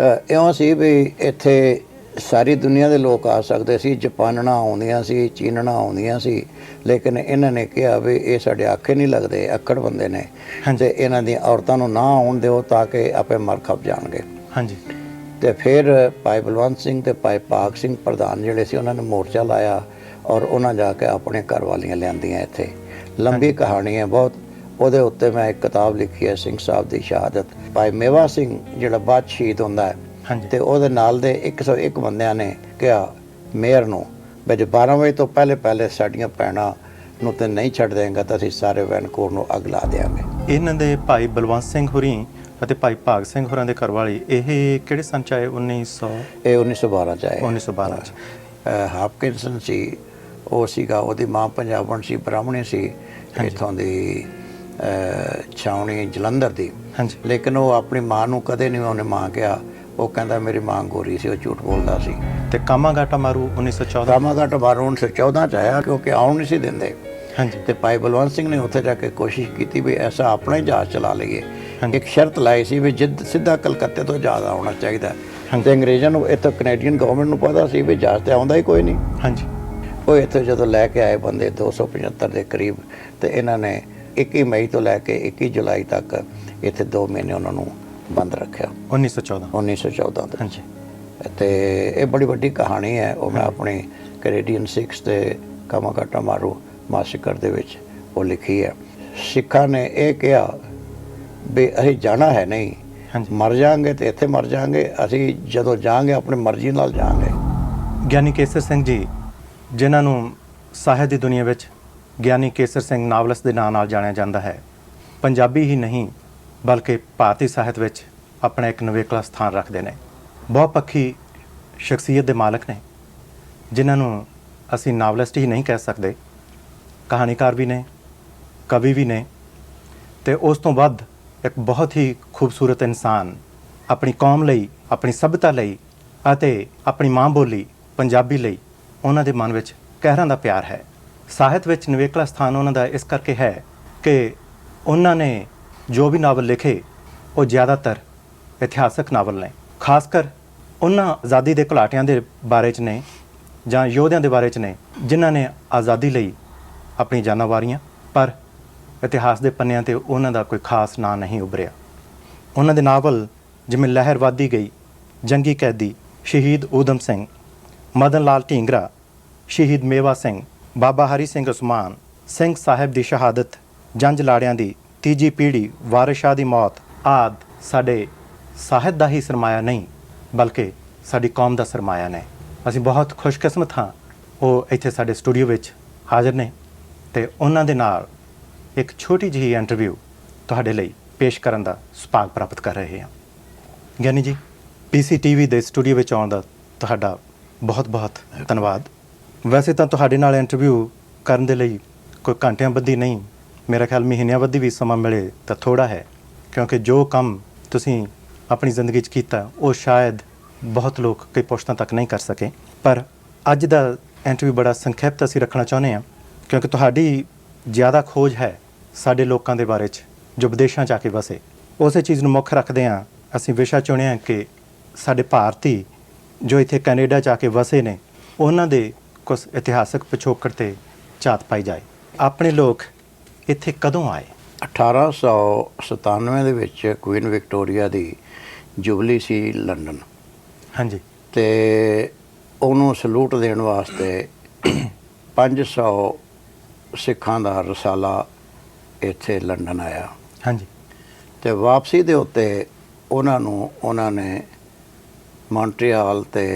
ਇਉਂ ਸੀ ਵੀ ਇੱਥੇ ਸਾਰੀ ਦੁਨੀਆ ਦੇ ਲੋਕ ਆ ਸਕਦੇ ਸੀ ਜਾਪਾਨਣਾ ਆਉਂਦੀਆਂ ਸੀ ਚੀਨਣਾ ਆਉਂਦੀਆਂ ਸੀ ਲੇਕਿਨ ਇਹਨਾਂ ਨੇ ਕਿਹਾ ਵੀ ਇਹ ਸਾਡੇ ਆਖੇ ਨਹੀਂ ਲੱਗਦੇ ਅੱਕੜ ਬੰਦੇ ਨੇ ਤੇ ਇਹਨਾਂ ਦੀਆਂ ਔਰਤਾਂ ਨੂੰ ਨਾ ਆਉਣ ਦਿਓ ਤਾਂ ਕਿ ਆਪੇ ਮਰ ਖਪ ਜਾਣਗੇ। ਹਾਂਜੀ। ਤੇ ਫਿਰ ਭਾਈ ਬਲਵੰਤ ਸਿੰਘ ਤੇ ਭਾਈ ਪਾਕ ਸਿੰਘ ਪ੍ਰਧਾਨ ਜਿਹੜੇ ਸੀ ਉਹਨਾਂ ਨੇ ਮੋਰਚਾ ਲਾਇਆ ਔਰ ਉਹਨਾਂ ਜਾ ਕੇ ਆਪਣੇ ਘਰ ਵਾਲੀਆਂ ਲਿਆਂਦੀਆਂ ਇੱਥੇ। ਲੰਬੀ ਕਹਾਣੀ ਹੈ ਬਹੁਤ ਉਹਦੇ ਉੱਤੇ ਮੈਂ ਇੱਕ ਕਿਤਾਬ ਲਿਖੀ ਹੈ ਸਿੰਘ ਸਾਹਿਬ ਦੀ ਸ਼ਹਾਦਤ। ਭਾਈ ਮੇਵਾ ਸਿੰਘ ਜਿਹੜਾ ਬਾਅਦ ਸ਼ਹੀਦ ਹੁੰਦਾ ਹੈ ਤੇ ਉਹਦੇ ਨਾਲ ਦੇ 101 ਬੰਦਿਆਂ ਨੇ ਕਿਹਾ ਮੇਅਰ ਨੂੰ ਵੀ ਜੇ 12 ਵਜੇ ਤੋਂ ਪਹਿਲੇ ਪਹਿਲੇ ਸਾਡੀਆਂ ਭੈਣਾਂ ਨੂੰ ਤੇ ਨਹੀਂ ਛੱਡ ਦੇਂਗਾ ਤਾਂ ਅਸੀਂ ਸਾਰੇ ਵੈਨਕੂਵਰ ਨੂੰ ਅੱਗ ਲਾ ਦੇਵਾਂਗੇ ਇਹਨਾਂ ਦੇ ਭਾਈ ਬਲਵੰਤ ਸਿੰਘ ਹੋਰੀ ਅਤੇ ਭਾਈ ਭਾਗ ਸਿੰਘ ਹੋਰਾਂ ਦੇ ਘਰਵਾਲੀ ਇਹ ਕਿਹੜੇ ਸੰਨ ਚ ਆਏ? 1900 ਇਹ 1912 ਚ ਆਏ। 1912 ਚ। ਹਾਪਕਿੰਸਨ ਸੀ ਉਹ ਸੀਗਾ ਉਹਦੀ ਮਾਂ ਪੰਜਾਬਣ ਸੀ ਬ੍ਰਾਹਮਣੀ ਸੀ ਇੱਥੋਂ ਦੀ ਛਾਉਣੀ ਜਲੰਧਰ ਦੀ। ਹਾਂਜੀ। ਲੇਕਿਨ ਉਹ ਆਪਣੀ ਮਾਂ ਨੂੰ ਕਦੇ ਨਹੀਂ ਉਹਨੇ ਮਾਂ ਕਿਹਾ। ਉਹ ਕਹਿੰਦਾ ਮੇਰੀ ਮਾਂ ਗੋਰੀ ਸੀ ਉਹ ਝੂਠ ਬੋਲਦਾ ਸੀ। ਤੇ ਕਾਮਾਗਾਟਾ ਮਾਰੂ 1914 ਰਾਮਾਗਾਟ ਬਾਰੋਂ 1914 ਚ ਆਇਆ ਕਿਉਂਕਿ ਆਉਣ ਨਹੀਂ ਸੀ ਦਿੰਦੇ। ਹਾਂਜੀ। ਤੇ ਭਾਈ ਬਲਵੰਤ ਸਿੰਘ ਨੇ ਉੱਥੇ ਜਾ ਕੇ ਕੋਸ਼ਿਸ਼ ਕੀਤੀ ਵੀ ਐਸਾ ਆਪਣਾ ਹੀ ਜਹਾਜ਼ ਚਲਾ ਲਈਏ। ਇੱਕ ਸ਼ਰਤ ਲਾਈ ਸੀ ਵੀ ਜਿੱਦ ਸਿੱਧਾ ਕਲਕੱਤੇ ਤੋਂ ਜਹਾਜ਼ ਆਉਣਾ ਚਾਹੀਦਾ। ਹਾਂਜੀ। ਤੇ ਅੰਗਰੇਜ਼ਾਂ ਨੂੰ ਇੱਥੋਂ ਕੈਨੇਡੀਅਨ ਗਵਰਨਮੈਂਟ ਨੂੰ ਪਤਾ ਸੀ ਵੀ ਜਹਾਜ਼ ਤੇ ਆਉਂਦਾ ਹੀ ਕੋਈ ਨਹੀਂ। ਹਾਂਜੀ। ਉਹ ਇੱਥੇ ਜਦੋਂ ਲੈ ਕੇ ਆਏ ਬੰਦੇ 275 ਦੇ ਕਰੀਬ ਤੇ ਇਹਨਾਂ ਨੇ 21 ਮਈ ਤੋਂ ਲੈ ਕੇ 21 ਜੁਲਾਈ ਤੱਕ ਇੱਥੇ 2 ਮਹੀਨੇ ਉਹਨਾਂ ਨੂੰ ਬੰਦ ਰੱਖਿਆ। 1914 1914 ਦੇ ਹਾਂਜੀ। ਤੇ ਇਹ ਬੜੀ ਵੱਡੀ ਕਹਾਣੀ ਹੈ। ਉਹ ਮੈਂ ਆਪਣੀ ਕੈਨੇਡੀਅਨ ਸਿੱਖਸ ਤੇ ਕਾਮਾਕਾਟਾ ਮਾਰੂ ਮਾਸਿਕਰ ਦੇ ਵਿੱਚ ਉਹ ਲਿਖੀ ਹੈ। ਸਿੱਖਾਂ ਨੇ ਇਹ ਕਿਹਾ ਵੀ ਅਸੀਂ ਜਾਣਾ ਹੈ ਨਹੀਂ। ਮਰ ਜਾਾਂਗੇ ਤੇ ਇੱਥੇ ਮਰ ਜਾਾਂਗੇ ਅਸੀਂ ਜਦੋਂ ਜਾਾਂਗੇ ਆਪਣੀ ਮਰਜ਼ੀ ਨਾਲ ਜਾਾਂਗੇ ਗਿਆਨੀ ਕੇਸਰ ਸਿੰਘ ਜੀ ਜਿਨ੍ਹਾਂ ਨੂੰ ਸਾਹਿਤ ਦੀ ਦੁਨੀਆ ਵਿੱਚ ਗਿਆਨੀ ਕੇਸਰ ਸਿੰਘ ਨਾਵਲਸ ਦੇ ਨਾਂ ਨਾਲ ਜਾਣਿਆ ਜਾਂਦਾ ਹੈ। ਪੰਜਾਬੀ ਹੀ ਨਹੀਂ, ਬਲਕਿ ਭਾਰਤੀ ਸਾਹਿਤ ਵਿੱਚ ਆਪਣਾ ਇੱਕ ਨਵੇਕਲਾ ਸਥਾਨ ਰੱਖਦੇ ਨੇ। ਬਹੁਪੱਖੀ ਸ਼ਖਸੀਅਤ ਦੇ ਮਾਲਕ ਨੇ, ਜਿਨ੍ਹਾਂ ਨੂੰ ਅਸੀਂ ਨਾਵਲਿਸਟ ਹੀ ਨਹੀਂ ਕਹਿ ਸਕਦੇ। ਕਹਾਣੀਕਾਰ ਵੀ ਨੇ, ਕਵੀ ਵੀ ਨੇ, ਤੇ ਉਸ ਤੋਂ ਵੱਧ ਇੱਕ ਬਹੁਤ ਹੀ ਖੂਬਸੂਰਤ ਇਨਸਾਨ ਆਪਣੀ ਕੌਮ ਲਈ, ਆਪਣੀ ਸਭਿਅਤਾ ਲਈ ਅਤੇ ਆਪਣੀ ਮਾਂ ਬੋਲੀ ਪੰਜਾਬੀ ਲਈ ਉਹਨਾਂ ਦੇ ਮਨ ਵਿੱਚ ਕਹਿਰਾਂ ਦਾ ਪਿਆਰ ਹੈ। ਸਾਹਿਤ ਵਿੱਚ ਨਿਵੇਕਲਾ ਸਥਾਨ ਉਹਨਾਂ ਦਾ ਇਸ ਕਰਕੇ ਹੈ ਕਿ ਉਹਨਾਂ ਨੇ ਜੋ ਵੀ ਨਾਵਲ ਲਿਖੇ, ਉਹ ਜ਼ਿਆਦਾਤਰ ਇਤਿਹਾਸਕ ਨਾਵਲ ਨੇ। ਖਾਸ ਕਰ ਉਹਨਾਂ ਆਜ਼ਾਦੀ ਦੇ ਘੁਲਾਟਿਆਂ ਦੇ ਬਾਰੇ ਚ ਨੇ ਜਾਂ ਯੋਧਿਆਂ ਦੇ ਬਾਰੇ ਚ ਨੇ, ਜਿਨ੍ਹਾਂ ਨੇ ਆਜ਼ਾਦੀ ਲਈ ਆਪਣੀ ਜਾਨਾਂ ਵਾਰੀਆਂ, ਪਰ ਇਤਿਹਾਸ ਦੇ ਪੰਨਿਆਂ ਤੇ ਉਹਨਾਂ ਦਾ ਕੋਈ ਖਾਸ ਨਾਂ ਨਹੀਂ ਉਭਰਿਆ। ਉਹਨਾਂ ਦੇ ਨਾਵਲ ਜਿਵੇਂ ਲਹਿਰ ਵੱਧਦੀ ਗਈ, ਜੰਗੀ ਕੈਦੀ ਸ਼ਹੀਦ ਊਧਮ ਸਿੰਘ, ਮਦਨ ਲਾਲ ਢੀਂਗਰਾ, ਸ਼ਹੀਦ ਮੇਵਾ ਸਿੰਘ ਬਾਬਾ ਹਰੀ ਸਿੰਘ ਉਸਮਾਨ, ਸਿੰਘ ਸਾਹਿਬ ਦੀ ਸ਼ਹਾਦਤ, ਜੰਜ ਲਾੜਿਆਂ ਦੀ ਤੀਜੀ ਪੀੜ੍ਹੀ ਵਾਰਿਸ ਦੀ ਮੌਤ ਆਦ ਸਾਡੇ ਸਾਹਿਤ ਦਾ ਹੀ ਸਰਮਾਇਆ ਨਹੀਂ, ਬਲਕਿ ਸਾਡੀ ਕੌਮ ਦਾ ਸਰਮਾਇਆ ਨੇ। ਅਸੀਂ ਬਹੁਤ ਖੁਸ਼ਕਿਸਮਤ ਹਾਂ, ਉਹ ਇੱਥੇ ਸਾਡੇ ਸਟੂਡੀਓ ਵਿੱਚ ਹਾਜ਼ਰ ਨੇ ਤੇ ਉਹਨਾਂ ਦੇ ਨਾਲ ਇੱਕ ਛੋਟੀ ਜਿਹੀ ਇੰਟਰਵਿਊ ਤੁਹਾਡੇ ਲਈ ਪੇਸ਼ ਕਰਨ ਦਾ ਸੁਭਾਗ ਪ੍ਰਾਪਤ ਕਰ ਰਹੇ ਹਾਂ। ਗਿਆਨੀ ਜੀ ਪੀਸੀਟੀਵੀ ਦੇ ਸਟੂਡੀਓ ਵਿੱਚ ਆਉਣ ਦਾ ਤੁਹਾਡਾ ਬਹੁਤ-ਬਹੁਤ ਧੰਨਵਾਦ। ਵੈਸੇ ਤਾਂ ਤੁਹਾਡੇ ਨਾਲ ਇੰਟਰਵਿਊ ਕਰਨ ਦੇ ਲਈ ਕੋਈ ਘੰਟਿਆਂ ਬੱਧੀ ਨਹੀਂ। ਮੇਰਾ ਖਿਆਲ ਮਹੀਨਿਆਂ ਬੱਧੀ ਵੀ ਸਮਾਂ ਮਿਲੇ ਤਾਂ ਥੋੜਾ ਹੈ, ਕਿਉਂਕਿ ਜੋ ਕੰਮ ਤੁਸੀਂ ਆਪਣੀ ਜ਼ਿੰਦਗੀ 'ਚ ਕੀਤਾ, ਉਹ ਸ਼ਾਇਦ ਬਹੁਤ ਲੋਕ ਕਈ ਪੁਸ਼ਤਾਂ ਤੱਕ ਨਹੀਂ ਕਰ ਸਕੇ। ਪਰ ਅੱਜ ਦਾ ਇੰਟਰਵਿਊ ਬੜਾ ਸੰਖੇਪਤ ਅਸੀਂ ਰੱਖਣਾ ਚਾਹੁੰਦੇ ਹਾਂ, ਕਿਉਂਕਿ ਤੁਹਾਡੀ ਜ਼ਿਆਦਾ ਖੋਜ ਹੈ ਸਾਡੇ ਲੋਕਾਂ ਦੇ ਬਾਰੇ 'ਚ, ਜੋ ਵਿਦੇਸ਼ਾਂ 'ਚ ਆ ਕੇ ਵਸੇ। ਉਸੇ ਚੀਜ਼ ਨੂੰ ਮੁੱਖ ਰੱਖਦੇ ਹਾਂ, ਅਸੀਂ ਵਿਸ਼ਾ ਚੁਣਿਆ ਕਿ ਸਾਡੇ ਭਾਰਤੀ ਜੋ ਇੱਥੇ ਕੈਨੇਡਾ 'ਚ ਆ ਕੇ ਵਸੇ ਨੇ, ਉਹਨਾਂ ਦੇ ਕੁਝ ਇਤਿਹਾਸਕ ਪਿਛੋਕੜ ਤੇ ਝਾਤ ਪਾਈ ਜਾਏ। ਆਪਣੇ ਲੋਕ ਇੱਥੇ ਕਦੋਂ ਆਏ? 1897 ਦੇ ਵਿੱਚ ਕੁਈਨ ਵਿਕਟੋਰੀਆ ਦੀ ਜੁਬਲੀ ਸੀ ਲੰਡਨ। ਹਾਂਜੀ। ਤੇ ਉਹਨੂੰ ਸਲੂਟ ਦੇਣ ਵਾਸਤੇ 500 ਸਿੱਖਾਂ ਦਾ ਰਸਾਲਾ ਇੱਥੇ ਲੰਡਨ ਆਇਆ। ਹਾਂਜੀ। ਤੇ ਵਾਪਸੀ ਦੇ ਉੱਤੇ ਉਹਨਾਂ ਨੂੰ ਉਹਨਾਂ ਨੇ ਮੌਂਟਰੀਆਲ ਤੇ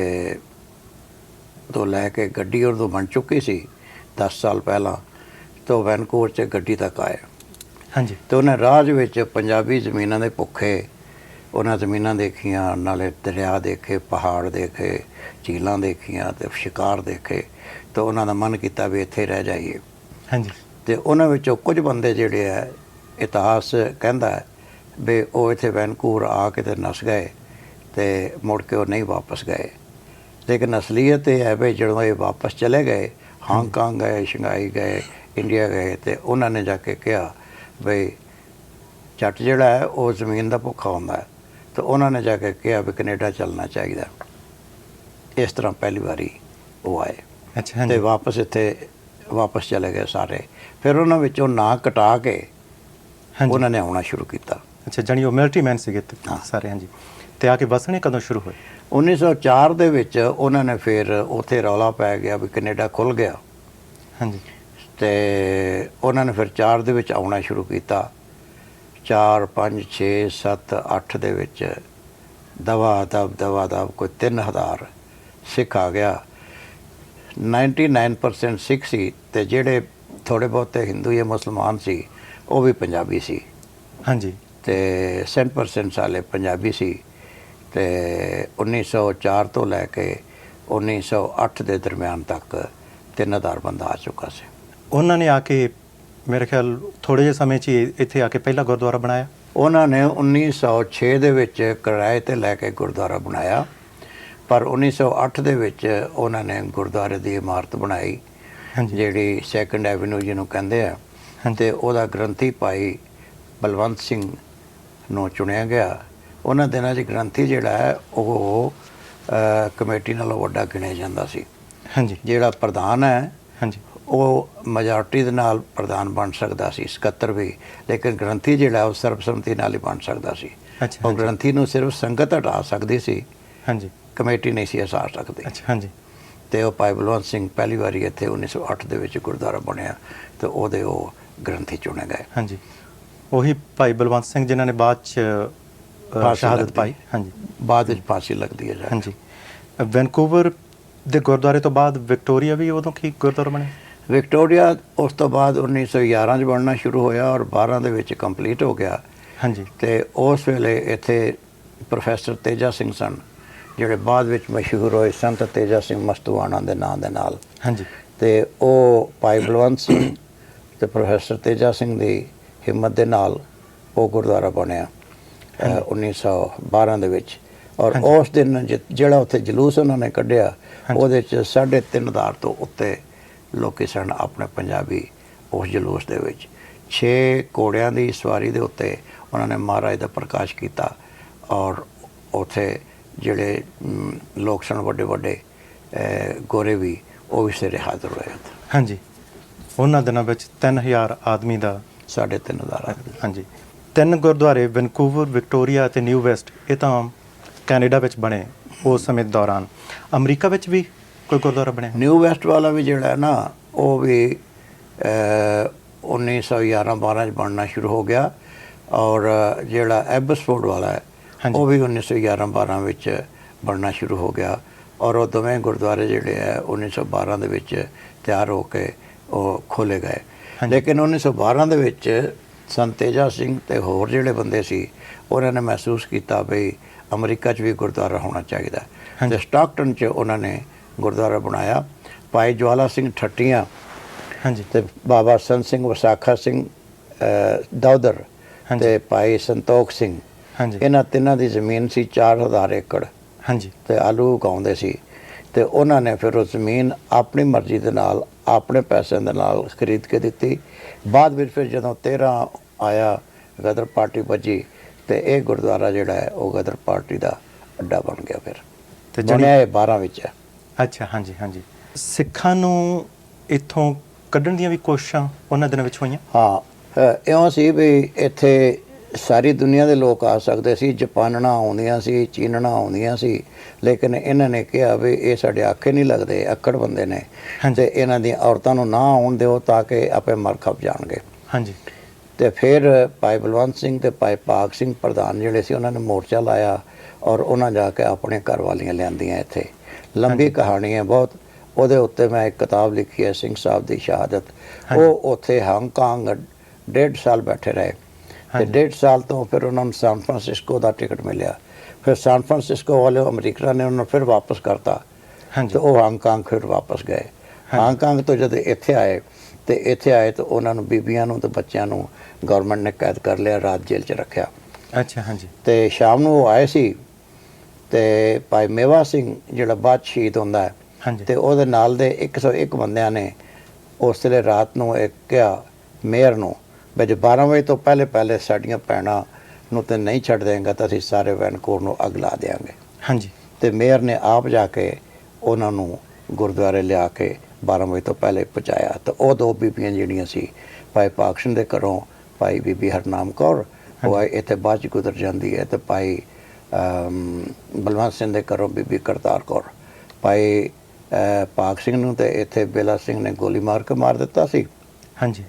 ਤੋਂ ਲੈ ਕੇ ਗੱਡੀ ਉਦੋਂ ਬਣ ਚੁੱਕੀ ਸੀ 10 ਸਾਲ ਪਹਿਲਾਂ ਤੋਂ ਵੈਨਕੂਵਰ 'ਚ ਗੱਡੀ ਤੱਕ ਆਏ। ਹਾਂਜੀ। ਤੇ ਉਹਨੇ ਰਾਜ ਵਿੱਚ ਪੰਜਾਬੀ ਜ਼ਮੀਨਾਂ ਦੇ ਭੁੱਖੇ ਉਹਨਾਂ ਜ਼ਮੀਨਾਂ ਦੇਖੀਆਂ ਨਾਲੇ ਦਰਿਆ ਦੇਖੇ ਪਹਾੜ ਦੇਖੇ ਝੀਲਾਂ ਦੇਖੀਆਂ ਤੇ ਸ਼ਿਕਾਰ ਦੇਖੇ ਤਾਂ ਉਹਨਾਂ ਦਾ ਮਨ ਕੀਤਾ ਵੀ ਇੱਥੇ ਰਹਿ ਜਾਈਏ। ਹਾਂਜੀ। ਤੇ ਉਹਨਾਂ ਵਿੱਚੋਂ ਕੁਝ ਬੰਦੇ ਜਿਹੜੇ ਆ ਇਤਿਹਾਸ ਕਹਿੰਦਾ ਹੈ ਵੀ ਉਹ ਇੱਥੇ ਵੈਨਕੂਵਰ ਆ ਕੇ ਤੇ ਨਸ ਗਏ ਤੇ ਮੁੜ ਕੇ ਉਹ ਨਹੀਂ ਵਾਪਸ ਗਏ। ਲੇਕਿਨ ਅਸਲੀਅਤ ਇਹ ਹੈ ਵੀ ਜਦੋਂ ਇਹ ਵਾਪਸ ਚਲੇ ਗਏ ਹਾਂਗਕਾਂਗ ਗਏ ਸ਼ੰਘਾਈ ਗਏ ਇੰਡੀਆ ਗਏ ਤੇ ਉਹਨਾਂ ਨੇ ਜਾ ਕੇ ਕਿਹਾ ਵੀ ਜੱਟ ਜਿਹੜਾ ਹੈ ਉਹ ਜ਼ਮੀਨ ਦਾ ਭੁੱਖਾ ਹੁੰਦਾ ਹੈ। ਤਾਂ ਉਹਨਾਂ ਨੇ ਜਾ ਕੇ ਕਿਹਾ ਵੀ ਕੈਨੇਡਾ ਚੱਲਣਾ ਚਾਹੀਦਾ ਇਸ ਤਰ੍ਹਾਂ ਪਹਿਲੀ ਵਾਰੀ ਉਹ ਆਏ। ਅੱਛਾ ਤੇ ਵਾਪਸ ਇੱਥੇ ਵਾਪਸ ਚਲੇ ਗਏ ਸਾਰੇ। ਫਿਰ ਉਹਨਾਂ ਵਿੱਚੋਂ ਨਾਂ ਕਟਾ ਕੇ ਹਾਂਜੀ। ਉਹਨਾਂ ਨੇ ਆਉਣਾ ਸ਼ੁਰੂ ਕੀਤਾ। ਅੱਛਾ ਜਾਣੀ ਉਹ ਮਿਲਟਰੀ ਮੈਨ ਸੀਗੇ। ਸਾਰੇ ਹਾਂਜੀ। ਤੇ ਆ ਕੇ ਵਸਣੇ ਕਦੋਂ ਸ਼ੁਰੂ ਹੋਏ? 1904 ਦੇ ਵਿੱਚ ਉਹਨਾਂ ਨੇ ਫਿਰ ਉੱਥੇ ਰੌਲਾ ਪੈ ਗਿਆ ਵੀ ਕੈਨੇਡਾ ਖੁੱਲ ਗਿਆ। ਹਾਂਜੀ। ਤੇ ਉਹਨਾਂ ਨੇ ਫਿਰ 4 ਦੇ ਵਿੱਚ ਆਉਣਾ ਸ਼ੁਰੂ ਕੀਤਾ। 4 5 6 7 8 ਦੇ ਵਿੱਚ ਦਵਾ ਦਵ ਦਵਾ ਦਵ ਕੋਈ 3000 ਸਿੱਖ ਆ ਗਿਆ। 99% ਸਿੱਖ ਸੀ ਤੇ ਜਿਹੜੇ ਥੋੜੇ ਬਹੁਤੇ ਹਿੰਦੂ ਜਾਂ ਮੁਸਲਮਾਨ ਸੀ ਉਹ ਵੀ ਪੰਜਾਬੀ ਸੀ। ਹਾਂਜੀ। ਤੇ 100% ਸਾਲੇ ਪੰਜਾਬੀ ਸੀ। ਤੇ 1904 ਤੋਂ ਲੈ ਕੇ 1908 ਦੇ ਦਰਮਿਆਨ ਤੱਕ 3000 ਬੰਦਾ ਆ ਚੁੱਕਾ ਸੀ। ਉਹਨਾਂ ਨੇ ਆ ਕੇ ਮੇਰੇ ਖਿਆਲ ਥੋੜੇ ਜਿਹੇ ਸਮੇਂ 'ਚ ਹੀ ਇੱਥੇ ਆ ਕੇ ਪਹਿਲਾ ਗੁਰਦੁਆਰਾ ਬਣਾਇਆ। ਉਹਨਾਂ ਨੇ 1906 ਦੇ ਵਿੱਚ ਕਿਰਾਏ ਤੇ ਲੈ ਕੇ ਗੁਰਦੁਆਰਾ ਬਣਾਇਆ ਪਰ 1908 ਦੇ ਵਿੱਚ ਉਹਨਾਂ ਨੇ ਗੁਰਦੁਆਰੇ ਦੀ ਇਮਾਰਤ ਬਣਾਈ ਜਿਹੜੀ ਸੈਕੰਡ ਐਵੇਨਿਊ ਜਿਹਨੂੰ ਕਹਿੰਦੇ ਆ। ਤੇ ਉਹਦਾ ਗ੍ਰੰਥੀ ਭਾਈ ਬਲਵੰਤ ਸਿੰਘ ਨੂੰ ਚੁਣਿਆ ਗਿਆ ਉਹਨਾਂ ਦਿਨਾਂ 'ਚ ਗ੍ਰੰਥੀ ਜਿਹੜਾ ਹੈ ਉਹ ਕਮੇਟੀ ਨਾਲੋਂ ਵੱਡਾ ਗਿਣਿਆ ਜਾਂਦਾ ਸੀ। ਹਾਂਜੀ। ਜਿਹੜਾ ਪ੍ਰਧਾਨ ਹੈ ਹਾਂਜੀ। ਉਹ ਮੈਜੋਰਟੀ ਦੇ ਨਾਲ ਪ੍ਰਧਾਨ ਬਣ ਸਕਦਾ ਸੀ 77 ਵੀ। ਲੇਕਿਨ ਗ੍ਰੰਥੀ ਜਿਹੜਾ ਉਹ ਸਰਬਸੰਮਤੀ ਨਾਲ ਹੀ ਬਣ ਸਕਦਾ ਸੀ। ਅੱਛਾ ਉਹ ਗ੍ਰੰਥੀ ਨੂੰ ਸਿਰਫ ਸੰਗਤ ਹਟਾ ਸਕਦੀ ਸੀ। ਹਾਂਜੀ। ਕਮੇਟੀ ਨਹੀਂ ਸੀ ਹਸਾ ਸਕਦੀ। ਅੱਛਾ ਹਾਂਜੀ। ਤੇ ਉਹ ਭਾਈ ਬਲਵੰਤ ਸਿੰਘ ਪਹਿਲੀ ਵਾਰੀ ਇੱਥੇ 1908 ਦੇ ਵਿੱਚ ਗੁਰਦੁਆਰਾ ਬਣਿਆ ਤੇ ਉਹਦੇ ਉਹ ਗ੍ਰੰਥੀ ਚੁਣੇ ਗਏ। ਹਾਂਜੀ। ਉਹੀ ਭਾਈ ਬਲਵੰਤ ਸਿੰਘ ਜਿਨ੍ਹਾਂ ਨੇ ਬਾਅਦ 'ਚ ਸ਼ਹਾਦਤ। ਪਾਈ ਹਾਂਜੀ। ਬਾਅਦ ਵਿੱਚ ਫਾਂਸੀ ਲੱਗਦੀ ਹੈ। ਹਾਂਜੀ। ਵੈਨਕੂਵਰ ਦੇ ਗੁਰਦੁਆਰੇ ਤੋਂ ਬਾਅਦ ਵਿਕਟੋਰੀਆ ਵੀ ਉਦੋਂ ਕੀ ਗੁਰਦੁਆਰਾ ਬਣਿਆ? ਵਿਕਟੋਰੀਆ ਉਸ ਤੋਂ ਬਾਅਦ 1911 ਚ ਬਣਨਾ ਸ਼ੁਰੂ ਹੋਇਆ ਔਰ 12 ਦੇ ਵਿੱਚ ਕੰਪਲੀਟ ਹੋ ਗਿਆ। ਹਾਂਜੀ। ਤੇ ਉਸ ਵੇਲੇ ਇੱਥੇ ਪ੍ਰੋਫੈਸਰ ਤੇਜਾ ਸਿੰਘ ਸਨ ਜਿਹੜੇ ਬਾਅਦ ਵਿੱਚ ਮਸ਼ਹੂਰ ਹੋਏ ਸੰਤ ਤੇਜਾ ਸਿੰਘ ਮਸਤੂਆਣਾ ਦੇ ਨਾਂ ਦੇ ਨਾਲ। ਹਾਂਜੀ। ਤੇ ਉਹ ਭਾਈ ਬਲਵੰਤ ਸਿੰਘ ਤੇ ਪ੍ਰੋਫੈਸਰ ਤੇਜਾ ਸਿੰਘ ਦੀ ਹਿੰਮਤ ਦੇ ਨਾਲ ਉਹ ਗੁਰਦੁਆਰਾ ਬਣਿਆ। 1912 ਦੇ ਵਿੱਚ। ਔਰ। ਉਸ ਦਿਨ ਜਿਹੜਾ ਉੱਥੇ ਜਲੂਸ ਉਹਨਾਂ ਨੇ ਕੱਢਿਆ। ਉਹਦੇ ਚ 3.5 ਤੋਂ ਉੱਤੇ ਲੋਕੀ ਸਨ ਆਪਣੇ ਪੰਜਾਬੀ ਉਸ ਜਲੂਸ ਦੇ ਵਿੱਚ। 6 ਘੋੜਿਆਂ ਦੀ ਸਵਾਰੀ ਦੇ ਉੱਤੇ ਉਹਨਾਂ ਨੇ ਮਹਾਰਾਜ ਦਾ ਪ੍ਰਕਾਸ਼ ਕੀਤਾ ਔਰ ਉੱਥੇ ਜਿਹੜੇ ਲੋਕ ਸਨ ਵੱਡੇ ਵੱਡੇ ਗੋਰੇ ਵੀ ਉਹ ਵੀ ਸਿਰੇ ਹਾਜ਼ਰ ਹੋਏ ਹਾਂਜੀ। ਉਹਨਾਂ ਦਿਨਾਂ ਵਿੱਚ 3000 ਆਦਮੀ ਦਾ ਸਾਢੇ ਤਿੰਨ ਹਜ਼ਾਰ ਹਾਂਜੀ। ਤਿੰਨ ਗੁਰਦੁਆਰੇ ਵੈਨਕੂਵਰ ਵਿਕਟੋਰੀਆ ਅਤੇ ਨਿਊ ਵੈਸਟ ਇਹ ਤਾਂ ਕੈਨੇਡਾ ਵਿੱਚ ਬਣੇ ਉਸ ਸਮੇਂ ਦੌਰਾਨ। ਅਮਰੀਕਾ ਵਿੱਚ ਵੀ ਕੋਈ ਗੁਰਦੁਆਰਾ ਬਣਿਆ? ਨਿਊ ਵੈਸਟ ਵਾਲਾ ਵੀ ਜਿਹੜਾ ਨਾ ਉਹ ਵੀ ਅਹ, 1911 12 ਚ ਬਣਨਾ ਸ਼ੁਰੂ ਹੋ ਗਿਆ। ਔਰ ਜਿਹੜਾ ਐਬਸਫੋਰਡ ਵਾਲਾ ਹੈ। ਉਹ ਵੀ 1911 12 ਵਿੱਚ ਬਣਨਾ ਸ਼ੁਰੂ ਹੋ ਗਿਆ। ਔਰ ਉਹ ਦੋਵੇਂ ਗੁਰਦੁਆਰੇ ਜਿਹੜੇ ਹੈ 1912 ਦੇ ਵਿੱਚ ਤਿਆਰ ਹੋ ਕੇ ਉਹ ਖੋਲੇ ਗਏ। ਲੇਕਿਨ 1912 ਦੇ ਵਿੱਚ ਸੰਤ ਤੇਜਾ ਸਿੰਘ ਤੇ ਹੋਰ ਜਿਹੜੇ ਬੰਦੇ ਸੀ ਉਹਨਾਂ ਨੇ ਮਹਿਸੂਸ ਕੀਤਾ ਵੀ ਅਮਰੀਕਾ 'ਚ ਵੀ ਗੁਰਦੁਆਰਾ ਹੋਣਾ ਚਾਹੀਦਾ। ਤੇ ਸਟਾਕਟਨ 'ਚ ਉਹਨਾਂ ਨੇ ਗੁਰਦੁਆਰਾ ਬਣਾਇਆ। ਭਾਈ ਜਵਾਲਾ ਸਿੰਘ ਠੱਟੀਆਂ ਹਾਂਜੀ। ਤੇ ਬਾਬਾ ਸੰਤ ਸਿੰਘ ਵਸਾਖਾ ਸਿੰਘ ਹਾਂਜੀ। ਤੇ ਭਾਈ ਸੰਤੋਖ ਸਿੰਘ। ਹਾਂਜੀ। ਇਹਨਾਂ ਤਿੰਨਾਂ ਦੀ ਜ਼ਮੀਨ ਸੀ 4000 ਏਕੜ। ਹਾਂਜੀ। ਤੇ ਆਲੂ ਉਗਾਉਂਦੇ ਸੀ। ਤੇ ਉਹਨਾਂ ਨੇ ਫਿਰ ਉਹ ਜ਼ਮੀਨ ਆਪਣੀ ਮਰਜ਼ੀ ਦੇ ਨਾਲ ਆਪਣੇ ਪੈਸਿਆਂ ਦੇ ਨਾਲ ਖਰੀਦ ਕੇ ਦਿੱਤੀ। ਬਾਅਦ ਵਿੱਚ ਫਿਰ ਜਦੋਂ 13 ਆਇਆ ਗਦਰ ਪਾਰਟੀ ਵੱਜੀ ਤੇ ਇਹ ਗੁਰਦੁਆਰਾ ਜਿਹੜਾ ਹੈ ਉਹ ਗਦਰ ਪਾਰਟੀ ਦਾ ਅੱਡਾ ਬਣ ਗਿਆ ਫਿਰ। ਤੇ ਜਿਹੜੀ ਬਣਿਆ ਇਹ 12 ਵਿੱਚ ਹੈ। ਅੱਛਾ ਹਾਂਜੀ ਹਾਂਜੀ। ਸਿੱਖਾਂ ਨੂੰ ਇੱਥੋਂ ਕੱਢਣ ਦੀਆਂ ਵੀ ਕੋਸ਼ਿਸ਼ਾਂ ਉਹਨਾਂ ਦਿਨਾਂ ਵਿੱਚ ਹੋਈਆਂ? ਹਾਂ ਇਉਂ ਸੀ ਵੀ ਇੱਥੇ ਸਾਰੀ ਦੁਨੀਆ ਦੇ ਲੋਕ ਆ ਸਕਦੇ ਸੀ ਜਾਪਾਨਣਾ ਆਉਂਦੀਆਂ ਸੀ ਚੀਨਣਾ ਆਉਂਦੀਆਂ ਸੀ ਲੇਕਿਨ ਇਹਨਾਂ ਨੇ ਕਿਹਾ ਵੀ ਇਹ ਸਾਡੇ ਆਖੇ ਨਹੀਂ ਲੱਗਦੇ ਅੱਕੜ ਬੰਦੇ ਨੇ। ਹਾਂਜੀ। ਤੇ ਇਹਨਾਂ ਦੀਆਂ ਔਰਤਾਂ ਨੂੰ ਨਾ ਆਉਣ ਦਿਓ ਤਾਂ ਕਿ ਆਪੇ ਮਰ ਖਪ ਜਾਣਗੇ। ਹਾਂਜੀ। ਤੇ ਫਿਰ ਭਾਈ ਬਲਵੰਤ ਸਿੰਘ ਤੇ ਭਾਈ ਪਾਕ ਸਿੰਘ ਪ੍ਰਧਾਨ ਜਿਹੜੇ ਸੀ ਉਹਨਾਂ ਨੇ ਮੋਰਚਾ ਲਾਇਆ ਔਰ ਉਹਨਾਂ ਜਾ ਕੇ ਆਪਣੇ ਘਰ ਵਾਲੀਆਂ ਲਿਆਂਦੀਆਂ ਇੱਥੇ। ਲੰਬੀ ਕਹਾਣੀ ਹੈ ਬਹੁਤ। ਉਹਦੇ ਉੱਤੇ ਮੈਂ ਇੱਕ ਕਿਤਾਬ ਲਿਖੀ ਹੈ ਸਿੰਘ ਸਾਹਿਬ ਦੀ ਸ਼ਹਾਦਤ। ਉਹ ਉੱਥੇ ਹਾਂਗਕਾਂਗ ਡੇਢ ਸਾਲ ਬੈਠੇ ਰਹੇ। ਤੇ। ਡੇਢ ਸਾਲ ਤੋਂ ਫਿਰ ਉਹਨਾਂ ਨੂੰ ਸਾਨ ਫਰਾਂਸਿਸਕੋ ਦਾ ਟਿਕਟ ਮਿਲਿਆ। ਫਿਰ ਸਾਨ ਫਰਾਂਸਿਸਕੋ ਵਾਲੇ ਅਮਰੀਕਾ ਨੇ ਉਹਨਾਂ ਨੂੰ ਫਿਰ ਵਾਪਸ ਕਰਤਾ। ਹਾਂਜੀ। ਤੇ ਉਹ ਹਾਂਗਕਾਂਗ ਫਿਰ ਵਾਪਸ ਗਏ। ਹਾਂਗਕਾਂਗ ਤੋਂ ਜਦ ਇੱਥੇ ਆਏ ਤੇ ਇੱਥੇ ਆਏ ਤਾਂ ਉਹਨਾਂ ਨੂੰ ਬੀਬੀਆਂ ਨੂੰ ਤੇ ਬੱਚਿਆਂ ਨੂੰ ਗਵਰਨਮੈਂਟ ਨੇ ਕੈਦ ਕਰ ਲਿਆ ਰਾਤ ਜੇਲ੍ਹ 'ਚ ਰੱਖਿਆ। ਅੱਛਾ ਹਾਂਜੀ। ਤੇ ਸ਼ਾਮ ਨੂੰ ਉਹ ਆਏ ਸੀ ਤੇ ਭਾਈ ਮੇਵਾ ਸਿੰਘ ਜਿਹੜਾ ਬਾਅਦ ਸ਼ਹੀਦ ਹੁੰਦਾ ਹੈ ਹਾਂਜੀ। ਤੇ ਉਹਦੇ ਨਾਲ ਦੇ 101 ਬੰਦਿਆਂ ਨੇ ਉਸ ਵੇਲੇ ਰਾਤ ਨੂੰ ਇੱਕ ਕਿਹਾ ਮੇਅਰ ਨੂੰ ਵੀ ਜੇ 12 ਵਜੇ ਤੋਂ ਪਹਿਲੇ ਪਹਿਲੇ ਸਾਡੀਆਂ ਭੈਣਾਂ ਨੂੰ ਤੇ ਨਹੀਂ ਛੱਡ ਦੇਂਗਾ ਤਾਂ ਅਸੀਂ ਸਾਰੇ ਵੈਨਕੂਵਰ ਨੂੰ ਅੱਗ ਲਾ ਦੇਵਾਂਗੇ ਹਾਂਜੀ। ਤੇ ਮੇਅਰ ਨੇ ਆਪ ਜਾ ਕੇ ਉਹਨਾਂ ਨੂੰ ਗੁਰਦੁਆਰੇ ਲਿਆ ਕੇ 12 ਵਜੇ ਤੋਂ ਪਹਿਲੇ ਪਹੁੰਚਾਇਆ। ਤਾਂ ਉਹ ਦੋ ਬੀਬੀਆਂ ਜਿਹੜੀਆਂ ਸੀ ਭਾਈ ਪਾਕਸ਼ਨ ਦੇ ਘਰੋਂ ਭਾਈ ਬੀਬੀ ਹਰਨਾਮ ਕੌਰ ਉਹ ਇੱਥੇ ਬਾਅਦ ਗੁਜ਼ਰ ਜਾਂਦੀ ਹੈ ਤੇ ਭਾਈ ਬਲਵੰਤ ਸਿੰਘ ਦੇ ਘਰੋਂ ਬੀਬੀ ਕਰਤਾਰ ਕੌਰ। ਭਾਈ ਪਾਕ ਸਿੰਘ ਨੂੰ ਤੇ ਇੱਥੇ ਬੇਲਾ ਸਿੰਘ ਨੇ ਗੋਲੀ ਮਾਰ ਕੇ ਮਾਰ ਦਿੱਤਾ ਸੀ। ਹਾਂਜੀ।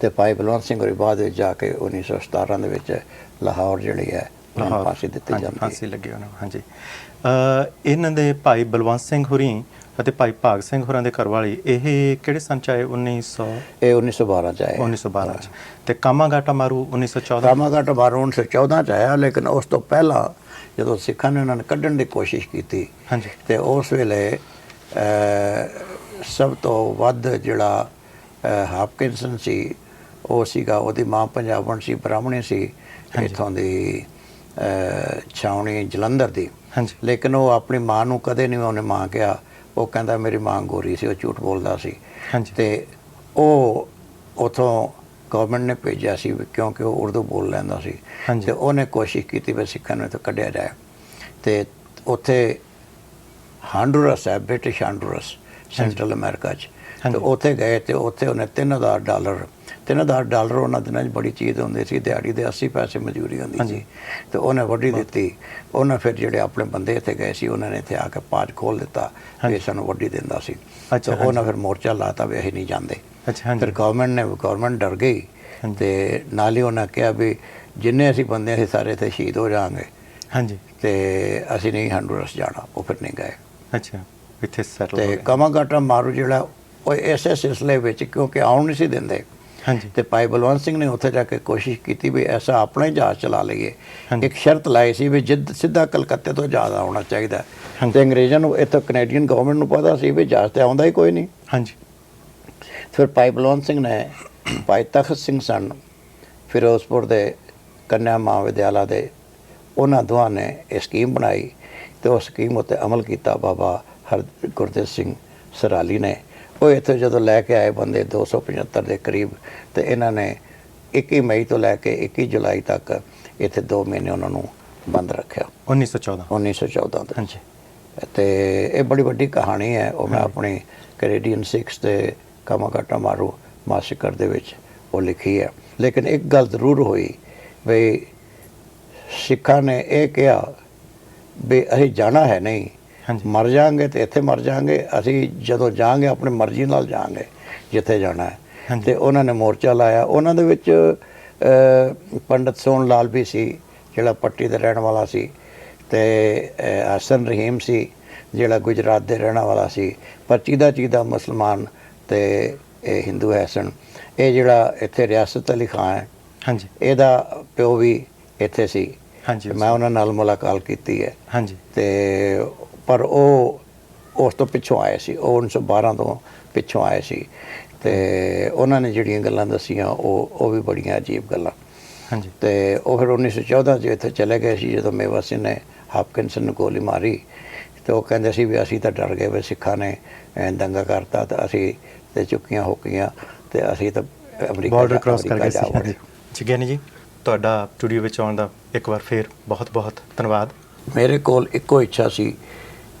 ਤੇ ਭਾਈ ਬਲਵੰਤ ਸਿੰਘ ਹੋਰੀ ਬਾਅਦ ਵਿੱਚ ਜਾ ਕੇ 1917 ਦੇ ਵਿੱਚ ਲਾਹੌਰ ਜਿਹੜੀ ਹੈ ਨੂੰ ਫਾਂਸੀ ਦਿੱਤੀ ਜਾਂਦੀ ਹੈ। ਫਾਂਸੀ ਲੱਗੀ ਉਹਨਾਂ ਨੂੰ ਹਾਂਜੀ। ਅ, ਇਹਨਾਂ ਦੇ ਭਾਈ ਬਲਵੰਤ ਸਿੰਘ ਹੋਰੀ ਅਤੇ ਭਾਈ ਭਾਗ ਸਿੰਘ ਹੋਰਾਂ ਦੇ ਘਰ ਵਾਲੀ ਇਹ ਕਿਹੜੇ ਸੰਨ ਚ ਆਏ? 1900 ਇਹ 1912 ਚ ਆਇਆ 1912 ਚ। ਤੇ ਕਾਮਾਗਾਟਾ ਮਾਰੂ 1914 ਰਾਮਾਗਾਟ ਬਾਰੋਂ 1914 ਚ ਆਇਆ ਲੇਕਿਨ ਉਸ ਤੋਂ ਪਹਿਲਾਂ ਜਦੋਂ ਸਿੱਖਾਂ ਨੇ ਉਹਨਾਂ ਨੂੰ ਕੱਢਣ ਦੀ ਕੋਸ਼ਿਸ਼ ਕੀਤੀ ਹਾਂਜੀ। ਤੇ ਉਸ ਵੇਲੇ ਸਭ ਤੋਂ ਵੱਧ ਜਿਹੜਾ ਹਾਪਕਿੰਸਨ ਸੀ ਉਹ ਸੀਗਾ ਉਹਦੀ ਮਾਂ ਪੰਜਾਬਣ ਸੀ ਬ੍ਰਾਹਮਣੀ ਸੀ ਇੱਥੋਂ ਦੀ ਛਾਉਣੀ ਜਲੰਧਰ ਦੀ। ਹਾਂਜੀ। ਲੇਕਿਨ ਉਹ ਆਪਣੀ ਮਾਂ ਨੂੰ ਕਦੇ ਨਹੀਂ ਉਹਨੇ ਮਾਂ ਕਿਹਾ। ਉਹ ਕਹਿੰਦਾ ਮੇਰੀ ਮਾਂ ਗੋਰੀ ਸੀ ਉਹ ਝੂਠ ਬੋਲਦਾ ਸੀ। ਹਾਂਜੀ। ਤੇ ਉਹ ਉਥੋਂ ਗਵਰਨਮੈਂਟ ਨੇ ਭੇਜਿਆ ਸੀ ਕਿਉਂਕਿ ਉਹ ਉਰਦੂ ਬੋਲ ਲੈਂਦਾ ਸੀ। ਤੇ ਉਹਨੇ ਕੋਸ਼ਿਸ਼ ਕੀਤੀ ਵੀ ਸਿੱਖਾਂ ਨੂੰ ਇੱਥੋਂ ਕੱਢਿਆ ਜਾਏ। ਤੇ ਉੱਥੇ ਹਾਂਡੂਰਸ ਹੈ ਬ੍ਰਿਟਿਸ਼ ਹਾਂਡੂਰਸ ਸੈਂਟਰਲ ਅਮਰੀਕਾ 'ਚ। ਤੇ। ਉੱਥੇ ਗਏ ਤੇ ਉੱਥੇ ਉਹਨੇ 3000 ਡਾਲਰ 3000 ਡਾਲਰ ਉਹਨਾਂ ਦਿਨਾਂ 'ਚ ਬੜੀ ਚੀਜ਼ ਹੁੰਦੀ ਸੀ ਦਿਹਾੜੀ ਦੇ 80 ਪੈਸੇ ਮਜ਼ਦੂਰੀ ਹੁੰਦੀ। ਸੀ। ਤੇ ਉਹਨੇ ਵੱਡੀ ਦਿੱਤੀ। ਉਹਨਾਂ ਫਿਰ ਜਿਹੜੇ ਆਪਣੇ ਬੰਦੇ ਇੱਥੇ ਗਏ ਸੀ ਉਹਨਾਂ ਨੇ ਇੱਥੇ ਆ ਕੇ ਪਾਜ ਖੋਲ ਦਿੱਤਾ ਵੀ ਸਾਨੂੰ ਵੱਡੀ ਦਿੰਦਾ ਸੀ। ਅੱਛਾ, ਉਹਨਾਂ ਫਿਰ ਮੋਰਚਾ ਲਾਤਾ ਵੀ ਅਸੀਂ ਨਹੀਂ ਜਾਂਦੇ। ਅੱਛਾ ਹਾਂਜੀ। ਫਿਰ ਗਵਰਨਮੈਂਟ ਨੇ ਗਵਰਨਮੈਂਟ ਡਰ ਗਈ। ਤੇ ਨਾਲ ਹੀ ਉਹਨਾਂ ਕਿਹਾ ਵੀ ਜਿੰਨੇ ਅਸੀਂ ਬੰਦੇ ਅਸੀਂ ਸਾਰੇ ਇੱਥੇ ਸ਼ਹੀਦ ਹੋ ਜਾਾਂਗੇ ਹਾਂਜੀ। ਤੇ ਅਸੀਂ ਨਹੀਂ ਹੰਡੂਰਸ ਜਾਣਾ ਉਹ ਫਿਰ ਨਹੀਂ ਗਏ। ਅੱਛਾ ਇੱਥੇ ਸੈਟਲ ਤੇ ਕਮਾਗਾਟਾ ਮਾਰੂ ਜਿਹੜਾ ਉਹ ਇਸੇ ਸਿਲਸਿਲੇ ਵਿੱਚ ਕਿਉਂਕਿ ਆਉਣ ਨਹੀਂ ਸੀ ਦਿੰਦੇ। ਹਾਂਜੀ। ਤੇ ਭਾਈ ਬਲਵੰਤ ਸਿੰਘ ਨੇ ਉੱਥੇ ਜਾ ਕੇ ਕੋਸ਼ਿਸ਼ ਕੀਤੀ ਵੀ ਐਸਾ ਆਪਣਾ ਹੀ ਜਹਾਜ਼ ਚਲਾ ਲਈਏ। ਇੱਕ ਸ਼ਰਤ ਲਾਈ ਸੀ ਵੀ ਜਿੱਦ ਸਿੱਧਾ ਕਲਕੱਤੇ ਤੋਂ ਜਹਾਜ਼ ਆਉਣਾ ਚਾਹੀਦਾ। ਤੇ ਅੰਗਰੇਜ਼ਾਂ ਨੂੰ ਇੱਥੇ ਕੈਨੇਡੀਅਨ ਗਵਰਨਮੈਂਟ ਨੂੰ ਪਤਾ ਸੀ ਵੀ ਜਹਾਜ਼ ਤੇ ਆਉਂਦਾ ਹੀ ਕੋਈ ਨਹੀਂ। ਹਾਂਜੀ। ਫਿਰ ਭਾਈ ਬਲਵੰਤ ਸਿੰਘ ਨੇ ਭਾਈ ਤਖਤ ਸਿੰਘ ਸਨ ਫਿਰੋਜ਼ਪੁਰ ਦੇ ਕੰਨਿਆ ਮਹਾਵਿਦਿਆਲਾ ਦੇ ਉਹਨਾਂ ਦੋਹਾਂ ਨੇ ਇਹ ਸਕੀਮ ਬਣਾਈ ਤੇ ਉਹ ਸਕੀਮ ਉੱਤੇ ਅਮਲ ਕੀਤਾ ਬਾਬਾ ਹਰ ਗੁਰਦੇਵ ਸਿੰਘ ਸਰਾਲੀ ਨੇ। ਉਹ ਇੱਥੇ ਜਦੋਂ ਲੈ ਕੇ ਆਏ ਬੰਦੇ 275 ਦੇ ਕਰੀਬ ਤੇ ਇਹਨਾਂ ਨੇ 21 ਮਈ ਤੋਂ ਲੈ ਕੇ 21 ਜੁਲਾਈ ਤੱਕ ਇੱਥੇ 2 ਮਹੀਨੇ ਉਹਨਾਂ ਨੂੰ ਬੰਦ ਰੱਖਿਆ। 1914 1914 ਦੇ ਹਾਂਜੀ। ਤੇ ਇਹ ਬੜੀ ਵੱਡੀ ਕਹਾਣੀ ਹੈ। ਉਹ ਮੈਂ ਆਪਣੀ ਕੈਨੇਡੀਅਨ ਸਿਕਸ ਤੇ ਕਾਮਾਗਾਟਾ ਮਾਰੂ ਮਾਸਿਕਰ ਦੇ ਵਿੱਚ ਉਹ ਲਿਖੀ ਹੈ। ਲੇਕਿਨ ਇੱਕ ਗੱਲ ਜ਼ਰੂਰ ਹੋਈ ਵੀ ਸਿੱਖਾਂ ਨੇ ਇਹ ਕਿਹਾ ਵੀ ਅਸੀਂ ਜਾਣਾ ਹੈ ਨਹੀਂ। ਮਰ ਜਾਾਂਗੇ ਤੇ ਇੱਥੇ ਮਰ ਜਾਾਂਗੇ ਅਸੀਂ ਜਦੋਂ ਜਾਾਂਗੇ ਆਪਣੀ ਮਰਜ਼ੀ ਨਾਲ ਜਾਾਂਗੇ ਜਿੱਥੇ ਜਾਣਾ ਹੈ। ਤੇ ਉਹਨਾਂ ਨੇ ਮੋਰਚਾ ਲਾਇਆ। ਉਹਨਾਂ ਦੇ ਵਿੱਚ ਪੰਡਤ ਸੋਹਣ ਲਾਲ ਵੀ ਸੀ ਜਿਹੜਾ ਪੱਟੀ ਦੇ ਰਹਿਣ ਵਾਲਾ ਸੀ ਤੇ ਅਹ, ਹਸਨ ਰਹੀਮ ਸੀ ਜਿਹੜਾ ਗੁਜਰਾਤ ਦੇ ਰਹਿਣ ਵਾਲਾ ਸੀ। ਪਰ ਚੀਦਾ ਚੀਦਾ ਮੁਸਲਮਾਨ ਤੇ ਇਹ ਹਿੰਦੂ ਹੈ ਸਨ ਇਹ ਜਿਹੜਾ ਇੱਥੇ ਰਿਆਸਤ ਅਲੀ ਖਾਨ ਹੈ ਹਾਂਜੀ। ਇਹਦਾ ਪਿਓ ਵੀ ਇੱਥੇ ਸੀ। ਹਾਂਜੀ। ਮੈਂ ਉਹਨਾਂ ਨਾਲ ਮੁਲਾਕਾਤ ਕੀਤੀ ਹੈ। ਹਾਂਜੀ। ਤੇ ਪਰ ਉਹ ਉਸ ਤੋਂ ਪਿੱਛੋਂ ਆਏ ਸੀ ਉਹ 1912 ਤੋਂ ਪਿੱਛੋਂ ਆਏ ਸੀ। ਤੇ ਉਹਨਾਂ ਨੇ ਜਿਹੜੀਆਂ ਗੱਲਾਂ ਦੱਸੀਆਂ ਉਹ ਉਹ ਵੀ ਬੜੀਆਂ ਅਜੀਬ ਗੱਲਾਂ। ਹਾਂਜੀ। ਤੇ ਉਹ ਫਿਰ 1914 ਚ ਇੱਥੇ ਚਲੇ ਗਏ ਸੀ ਜਦੋਂ ਮੇਵਾ ਸਿੰਘ ਨੇ ਹਾਪਕਿੰਸਨ ਨੂੰ ਗੋਲੀ ਮਾਰੀ। ਤੇ ਉਹ ਕਹਿੰਦੇ ਸੀ ਵੀ ਅਸੀਂ ਤਾਂ ਡਰ ਗਏ ਵੀ ਸਿੱਖਾਂ ਨੇ ਦੰਗਾ ਕਰਤਾ ਤਾਂ ਅਸੀਂ ਤੇ ਚੁੱਕੀਆਂ ਹੋ ਗਈਆਂ ਤੇ ਅਸੀਂ ਤਾਂ ਅਮਰੀਕਾ ਬਾਰਡਰ ਕ੍ਰਾਸ ਕਰ ਅਮਰੀਕਾ ਗਏ ਜਾ ਸੀ ਗਿਆਨੀ ਜੀ ਤੁਹਾਡਾ ਸਟੂਡੀਓ ਵਿੱਚ ਆਉਣ ਦਾ ਇੱਕ ਵਾਰ ਫੇਰ ਬਹੁਤ ਬਹੁਤ ਧੰਨਵਾਦ। ਮੇਰੇ ਕੋਲ ਇੱਕੋ ਇੱਛਾ ਸੀ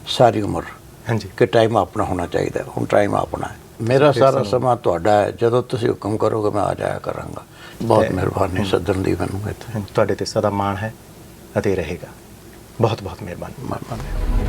ਸਾਰੀ ਉਮਰ। ਹਾਂਜੀ। ਕਿ ਟਾਈਮ ਆਪਣਾ ਹੋਣਾ ਚਾਹੀਦਾ। ਹੁਣ ਟਾਈਮ ਆਪਣਾ ਹੈ। ਮੇਰਾ ਸਾਰਾ ਸਮਾਂ ਤੁਹਾਡਾ ਹੈ। ਜਦੋਂ ਤੁਸੀਂ ਹੁਕਮ ਕਰੋਗੇ ਮੈਂ ਆ ਜਾਇਆ ਕਰਾਂਗਾ। ਬਹੁਤ ਮਿਹਰਬਾਨੀ ਸੱਦਣ ਦੀ ਮੈਨੂੰ ਇੱਥੇ। ਤੁਹਾਡੇ ਤੇ ਸਦਾ ਮਾਣ ਹੈ ਅਤੇ ਰਹੇਗਾ। ਬਹੁਤ ਬਹੁਤ ਮਿਹਰਬਾਨੀ। ਮਿਹਰਬਾਨੀ